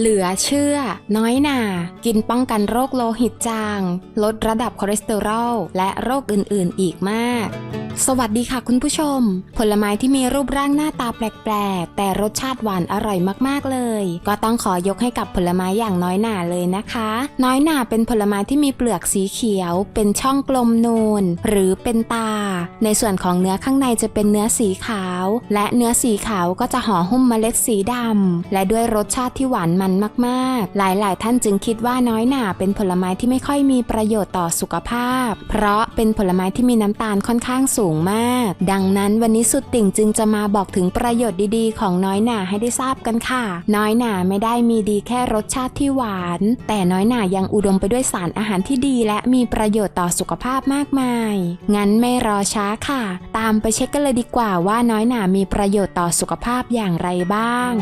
เหลือเชื่อ น้อยหนา กินป้องกันโรคโลหิตจาง ลดระดับคอเลสเตอรอล และโรคอื่นๆ อีกมาก สวัสดีค่ะคุณผู้ชม ผลไม้ที่มีรูปร่างหน้าตาแปลกๆ แต่รสชาติหวานอร่อยมากๆเลย ก็ต้องขอยกให้กับผลไม้อย่างน้อยหนาเลยนะคะ น้อยหนาเป็นผลไม้ที่มีเปลือกสีเขียว เป็นช่องกลมนูน หรือเป็นตา ในส่วนของเนื้อข้างในจะเป็นเนื้อสีขาว และเนื้อสีขาวก็จะห่อหุ้มเมล็ดสีดำและด้วยรสชาติที่หวานมันมากๆ หลายๆ ท่านจึงคิดว่าน้อยหนาเป็นผลไม้ที่ไม่ค่อยมีประโยชน์ต่อสุขภาพ เพราะเป็นผลไม้ที่มีน้ำตาลค่อนข้างสูงมาก ดังนั้นวันนี้สุดติ่งจึงจะมาบอกถึงประโยชน์ดีๆ ของน้อยหนาให้ได้ทราบกันค่ะ น้อยหนาไม่ได้มีดีแค่รสชาติที่หวาน แต่น้อยหนายังอุดมไปด้วยสารอาหารที่ดี และมีประโยชน์ต่อสุขภาพมากมาย งั้นไม่รอช้าค่ะ ตามไปเช็คกันเลยดีกว่าว่าน้อยหนามีประโยชน์ต่อสุขภาพอย่างไรบ้าง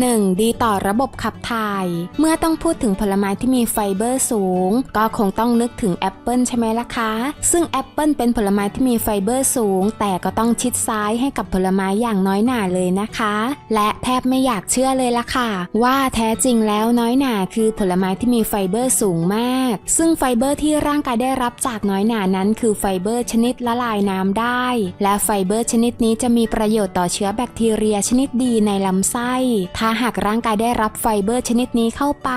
1. ดีต่อระบบขับถ่าย เมื่อต้องพูดถึงผลไม้ที่มีไฟเบอร์สูง ก็คงต้องนึกถึงแอปเปิลใช่ไหมล่ะคะ ซึ่งแอปเปิลเป็นผลไม้ที่มีไฟเบอร์สูง แต่ก็ต้องชิดซ้ายให้กับผลไม้อย่างน้อยหนาเลยนะคะ และแทบไม่อยากเชื่อเลยล่ะค่ะ ว่าแท้จริงแล้วน้อยหนาคือผลไม้ที่มีไฟเบอร์สูงมาก ซึ่งไฟเบอร์ที่ร่างกายได้รับจากน้อยหนานั้น คือไฟเบอร์ชนิดละลายน้ำได้ และไฟเบอร์ชนิดนี้จะมีประโยชน์ต่อเชื้อแบคทีเรียชนิดดีในลำไส้ ถ้าหากร่างกายได้รับไฟเบอร์ชนิดนี้เข้าไป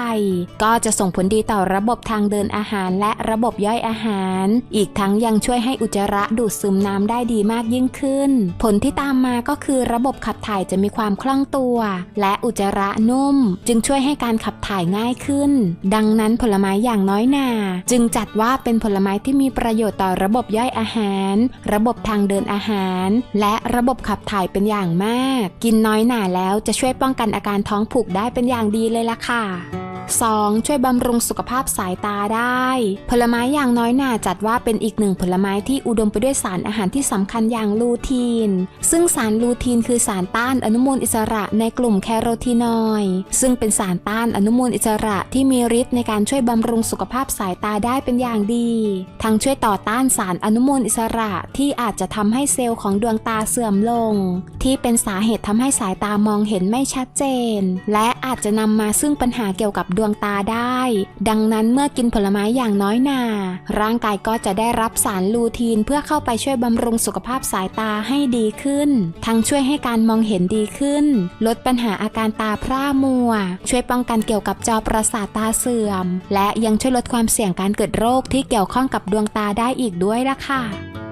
ก็จะส่งผลดีต่อระบบทางเดินอาหารและระบบย่อยอาหาร อีกทั้งยังช่วยให้อุจจาระดูดซึมน้ำได้ดีมากยิ่งขึ้น ผลที่ตามมาก็คือระบบขับถ่ายจะมีความคล่องตัว และอุจจาระนุ่ม จึงช่วยให้การขับถ่ายง่ายขึ้น ดังนั้นผลไม้อย่างน้อยหนา จึงจัดว่าเป็นผลไม้ที่มีประโยชน์ต่อระบบย่อยอาหาร ระบบทางเดินอาหาร และระบบขับถ่ายเป็นอย่างมาก กินน้อยหนาแล้วจะช่วยป้องกันอาการท้องผูกได้เป็นอย่างดีเลยล่ะค่ะ 2. ช่วยบำรุงสุขภาพสายตาได้ ผลไม้อย่างน้อยหน่าจัดว่าเป็นอีกหนึ่งผลไม้ที่อุดมไปด้วยสารอาหารที่สำคัญอย่างลูทีน ซึ่งสารลูทีนคือสารต้านอนุมูลอิสระในกลุ่มแคโรทีนอยด์ซึ่งเป็นสารต้านอนุมูลอิสระที่มีฤทธิ์ในการช่วยบำรุงสุขภาพสายตาได้เป็นอย่างดี ทั้งช่วยต่อต้านสารอนุมูลอิสระที่อาจจะทำให้เซลล์ของดวงตาเสื่อมลง ที่เป็นสาเหตุทำให้สายตามองเห็นไม่ชัดเจน และอาจจะนำมาซึ่งปัญหาเกี่ยวกับดวงตาได้ ดังนั้นเมื่อกินผลไม้อย่างน้อยหนา ร่างกายก็จะได้รับสารลูทีนเพื่อเข้าไปช่วยบำรุงสุขภาพสายตาให้ดีขึ้น ทั้งช่วยให้การมองเห็นดีขึ้น ลดปัญหาอาการตาพร่ามัว ช่วยป้องกันเกี่ยวกับจอประสาทตาเสื่อม และยังช่วยลดความเสี่ยงการเกิดโรคที่เกี่ยวข้องกับดวงตาได้อีกด้วยล่ะค่ะ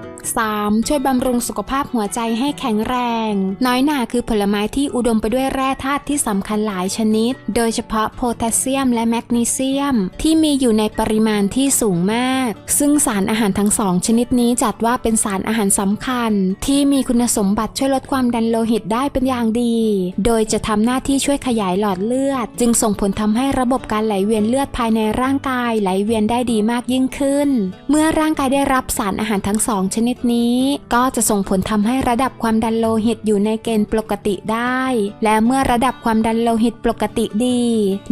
3. ช่วยบำรุงสุขภาพหัวใจให้แข็งแรง น้อยหนาคือผลไม้ที่อุดมไปด้วยแร่ธาตุที่สำคัญหลายชนิด โดยเฉพาะโพแทสเซียมและแมกนีเซียม ที่มีอยู่ในปริมาณที่สูงมาก ซึ่งสารอาหารทั้งสองชนิดนี้จัดว่าเป็นสารอาหารสำคัญ ที่มีคุณสมบัติช่วยลดความดันโลหิตได้เป็นอย่างดี โดยจะทำหน้าที่ช่วยขยายหลอดเลือด จึงส่งผลทำให้ระบบการไหลเวียนเลือดภายในร่างกายไหลเวียนได้ดีมากยิ่งขึ้น เมื่อร่างกายได้รับสารอาหารทั้งสองชนิดนี้ก็จะส่งผลทำให้ระดับความดันโลหิตอยู่ในเกณฑ์ปกติได้ และเมื่อระดับความดันโลหิตปกติดี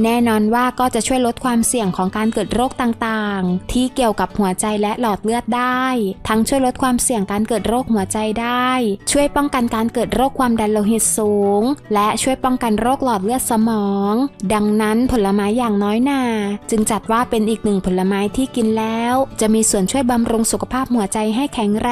แน่นอนว่าก็จะช่วยลดความเสี่ยงของการเกิดโรคต่างๆ ที่เกี่ยวกับหัวใจและหลอดเลือดได้ ทั้งช่วยลดความเสี่ยงการเกิดโรคหัวใจได้ ช่วยป้องกันการเกิดโรคความดันโลหิตสูง และช่วยป้องกันโรคหลอดเลือดสมอง ดังนั้นผลไม้อย่างน้อยนาจึงจัดว่าเป็นอีกหนึ่งผลไม้ที่กินแล้ว จะมีส่วนช่วยบำรุงสุขภาพหัวใจให้แข็งแรง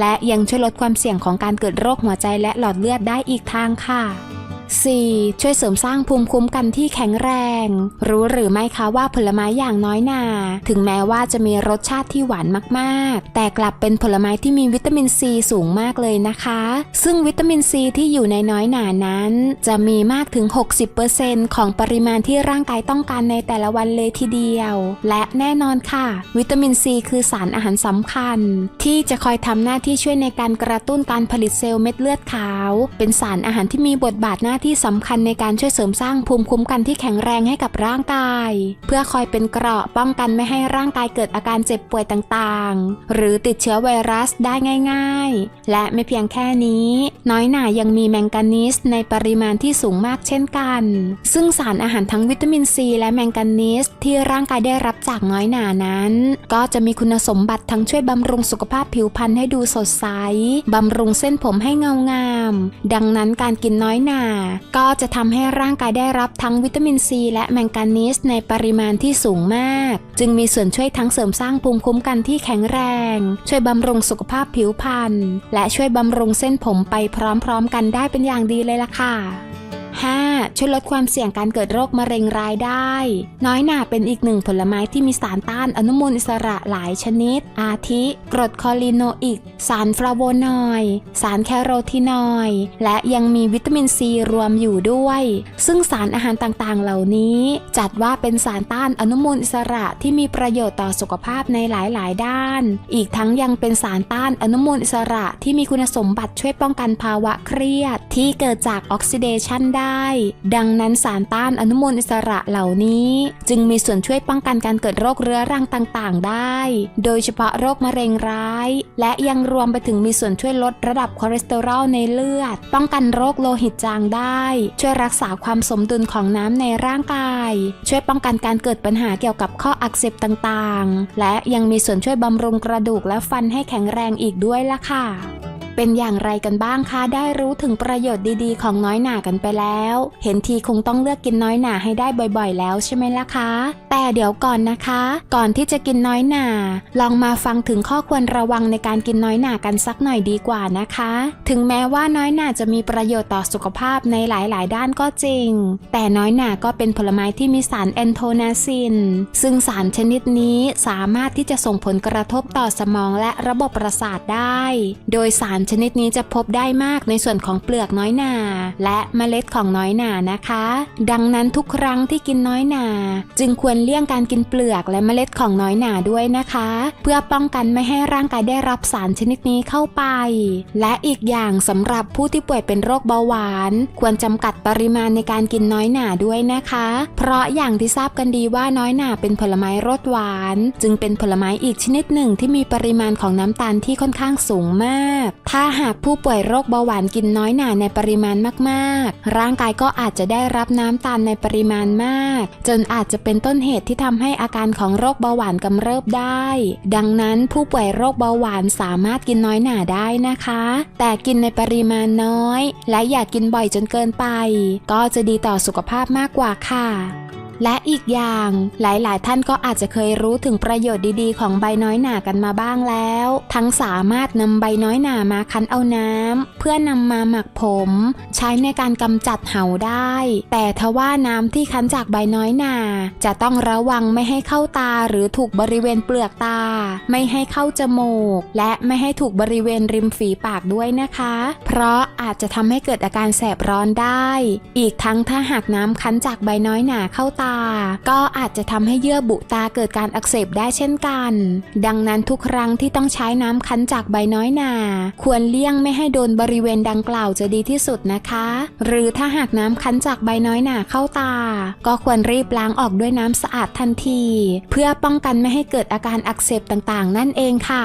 และยังช่วยลดความเสี่ยงของการเกิดโรคหัวใจและหลอดเลือดได้อีกทางค่ะ 4. ช่วยเสริมสร้างภูมิคุ้มกันที่แข็งแรง รู้หรือไม่คะว่าผลไม้อย่างน้อยนา ถึงแม้ว่าจะมีรสชาติที่หวานมากๆ แต่กลับเป็นผลไม้ที่มีวิตามินซีสูงมากเลยนะคะ ซึ่งวิตามินซีที่อยู่ในน้อยหนานั้น จะมีมากถึง 60%ของปริมาณที่ร่างกายต้องการในแต่ละวันเลยทีเดียว และแน่นอนค่ะ วิตามินซีคือสารอาหารสำคัญ ที่จะคอยทำหน้าที่ช่วยในการกระตุ้นการผลิตเซลล์เม็ดเลือดขาว เป็นสารอาหารที่มีบทบาทหน้าาที่สำคัญในการช่วยเสริมสร้างภูมิคุ้มกันที่แข็งแรงให้กับร่างกาย เพื่อคอยเป็นเกราะป้องกันไม่ให้ร่างกายเกิดอาการเจ็บป่วยต่างๆ หรือติดเชื้อไวรัสได้ง่าย ๆ และไม่เพียงแค่นี้ น้อยหนายังมีแมงกานีสในปริมาณที่สูงมากเช่นกัน ซึ่งสารอาหารทั้งวิตามินซีและแมงกานีสที่ร่างกายได้รับจากน้อยหนานั้น ก็จะมีคุณสมบัติทั้งช่วยบำรุงสุขภาพผิวพรรณให้ดูสดใสบำรุงเส้นผมให้เงางาม ดังนั้นการกินน้อยหนาก็จะทำให้ร่างกายได้รับทั้งวิตามินซีและแมงกานีสในปริมาณที่สูงมาก จึงมีส่วนช่วยทั้งเสริมสร้างภูมิคุ้มกันที่แข็งแรง ช่วยบำรุงสุขภาพผิวพรรณและช่วยบำรุงเส้นผมไปพร้อมๆ กันได้เป็นอย่างดีเลยล่ะค่ะ ช่วยลดความเสี่ยงการเกิดโรคมะเร็งรายได้ น้อยหนาเป็นอีกหนึ่งผลไม้ที่มีสารต้านอนุมูลอิสระหลายชนิด อาทิ กรดคอลิโนอิก สารฟลาโวนอยด์สารแคโรทีนอยด์และยังมีวิตามินซีรวมอยู่ด้วย ซึ่งสารอาหารต่างๆ เหล่านี้ จัดว่าเป็นสารต้านอนุมูลอิสระที่มีประโยชน์ต่อสุขภาพในหลายๆ ด้าน อีกทั้งยังเป็นสารต้านอนุมูลอิสระที่มีคุณสมบัติช่วยป้องกันภาวะเครียด ที่เกิดจากออกซิเดชันได้ดังนั้นสารต้านอนุมูลอิสระเหล่านี้ จึงมีส่วนช่วยป้องกันการเกิดโรคเรื้อรังต่างๆ ได้ โดยเฉพาะโรคมะเร็งร้าย และยังรวมไปถึงมีส่วนช่วยลดระดับคอเลสเตอรอลในเลือด ป้องกันโรคโลหิตจางได้ ช่วยรักษาความสมดุลของน้ำในร่างกาย ช่วยป้องกันการเกิดปัญหาเกี่ยวกับข้ออักเสบต่างๆ และยังมีส่วนช่วยบำรุงกระดูกและฟันให้แข็งแรงอีกด้วยล่ะค่ะ เป็นอย่างไรกันบ้างคะ ได้รู้ถึงประโยชน์ดีๆ ของน้อยหนากันไปแล้ว เห็นทีคงต้องเลือกกินน้อยหนาให้ได้บ่อยๆ แล้วใช่ไหมล่ะคะ แต่เดี๋ยวก่อนนะคะ ก่อนที่จะกินน้อยหนา ลองมาฟังถึงข้อควรระวังในการกินน้อยหนากันสักหน่อยดีกว่านะคะ ถึงแม้ว่าน้อยหนาจะมีประโยชน์ต่อสุขภาพในหลายๆ ด้านก็จริง แต่น้อยหนาก็เป็นผลไม้ที่มีสารแอนโทนาซิน ซึ่งสารชนิดนี้สามารถที่จะส่งผลกระทบต่อสมองและระบบประสาทได้ โดยสารชนิดนี้จะพบได้มากในส่วนของเปลือกน้อยหนา และเมล็ดของน้อยหนานะคะ ดังนั้นทุกครั้งที่กินน้อยหนา จึงควรเลี่ยงการกินเปลือกและเมล็ดของน้อยหนาด้วยนะคะ เพื่อป้องกันไม่ให้ร่างกายได้รับสารชนิดนี้เข้าไป และอีกอย่างสำหรับผู้ที่ป่วยเป็นโรคเบาหวาน ควรจำกัดปริมาณในการกินน้อยหนาด้วยนะคะ เพราะอย่างที่ทราบกันดีว่าน้อยหนาเป็นผลไม้รสหวาน จึงเป็นผลไม้อีกชนิดหนึ่งที่มีปริมาณของน้ำตาลที่ค่อนข้างสูงมากถ้าหากผู้ป่วยโรคเบาหวานกินน้อยหนาในปริมาณมากๆ ร่างกายก็อาจจะได้รับน้ำตาลในปริมาณมาก จนอาจจะเป็นต้นเหตุที่ทำให้อาการของโรคเบาหวานกำเริบได้ ดังนั้นผู้ป่วยโรคเบาหวานสามารถกินน้อยหนาได้นะคะ แต่กินในปริมาณน้อย และอย่ากกินบ่อยจนเกินไป ก็จะดีต่อสุขภาพมากกว่าค่ะ และอีกอย่างหลายๆ ท่านก็อาจจะเคยรู้ถึงประโยชน์ดีๆ ของใบน้อยหนากันมาบ้างแล้ว ทั้งสามารถนำใบน้อยหนามาคั้นเอาน้ำเพื่อนำมาหมักผม ใช้ในการกำจัดเห่าได้ แต่ทว่าน้ำที่คั้นจากใบน้อยหนา จะต้องระวังไม่ให้เข้าตาหรือถูกบริเวณเปลือกตา ไม่ให้เข้าจมูก และไม่ให้ถูกบริเวณริมฝีปากด้วยนะคะ เพราะอาจจะทำให้เกิดอาการแสบร้อนได้ อีกทั้งถ้าหากน้ำคั้นจากใบน้อยหนาเข้าตาก็อาจจะทำให้เยื่อบุตาเกิดการอักเสบได้เช่นกัน ดังนั้นทุกครั้งที่ต้องใช้น้ำคั้นจากใบน้อยหนา ควรเลี่ยงไม่ให้โดนบริเวณดังกล่าวจะดีที่สุดนะคะ หรือถ้าหากน้ำคั้นจากใบน้อยหนาเข้าตา ก็ควรรีบล้างออกด้วยน้ำสะอาดทันที เพื่อป้องกันไม่ให้เกิดอาการอักเสบต่างๆ นั่นเองค่ะ